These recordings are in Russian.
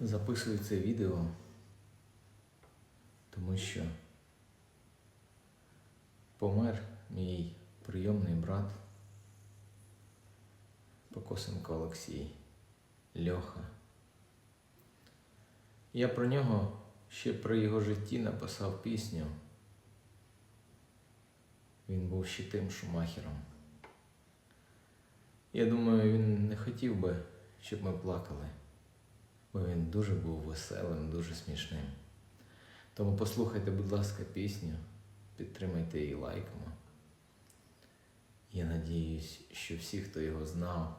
Записую це відео, тому що помер мій прийомний брат Покосенко Олексій Льоха. Я про нього ще при його житті написав пісню. Він був ще тим шумахером. Я думаю, він не хотів би, щоб ми плакали, бо він дуже був веселим, дуже смішним. Тому послухайте, будь ласка, пісню, підтримайте її лайками. Я надіюсь, що всі, хто його знав,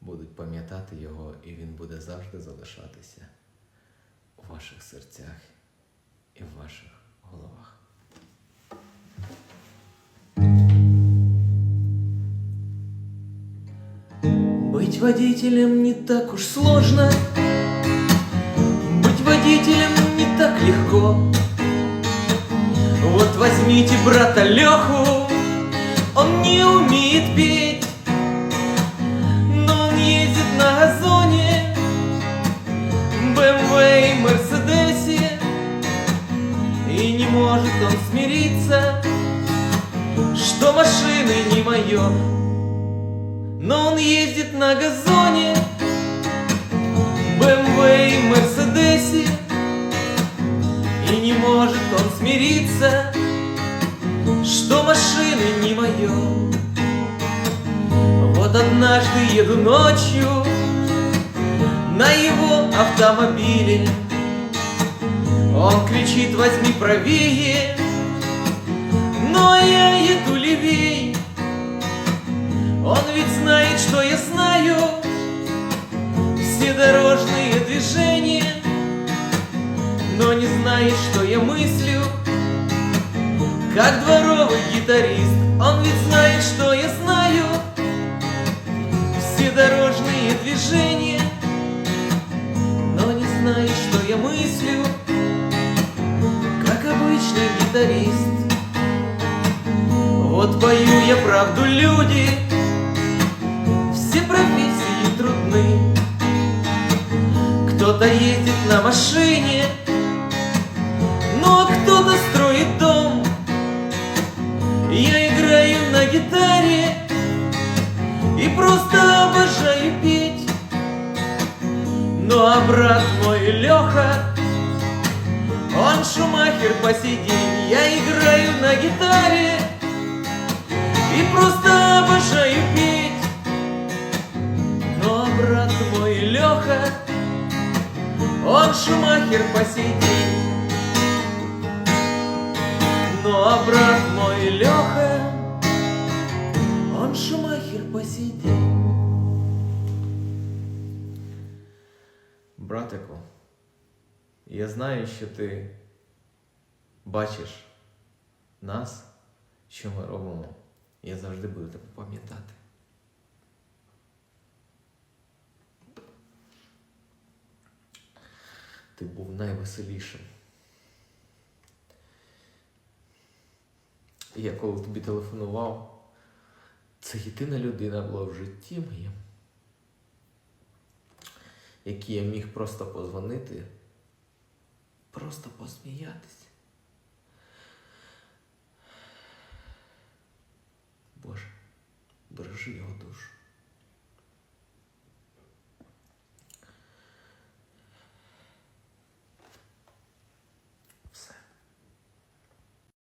будуть пам'ятати його, і він буде завжди залишатися у ваших серцях і в ваших головах. Быть водителем не так уж сложно, Быть водителем не так легко. Вот возьмите брата Леху, Он не умеет петь, Но он ездит на газоне, БМВ и Мерседесе, И не может он смириться, Что машины не мое. Но он ездит на газоне смириться Что машины не мое Вот однажды еду ночью На его автомобиле. Он кричит возьми правее! Но я еду левей он ведь знает, что я знаю Все дорожные движения Но не знает, что я мыслю Как дворовый гитарист Он ведь знает, что я знаю. Все дорожные движения Но не знает, что я мыслю. Как обычный гитарист. Вот пою я правду, люди. Все профессии трудны. Кто-то ездит на машине просто обожаю петь. Ну а брат мой Леха Он шумахер по сей день. Я играю на гитаре И просто обожаю петь. Но брат мой Леха, он шумахер по сей день. Ну а брат мой Леха, по. Братику, я знаю, що ти бачиш нас, що ми робимо. Я завжди буду тебе пам'ятати. Ти був найвеселішим. Я коли тобі телефонував, це єдина людина була в житті моєму, якій я міг просто позвонити, просто посміятися. Боже, бережи його душу.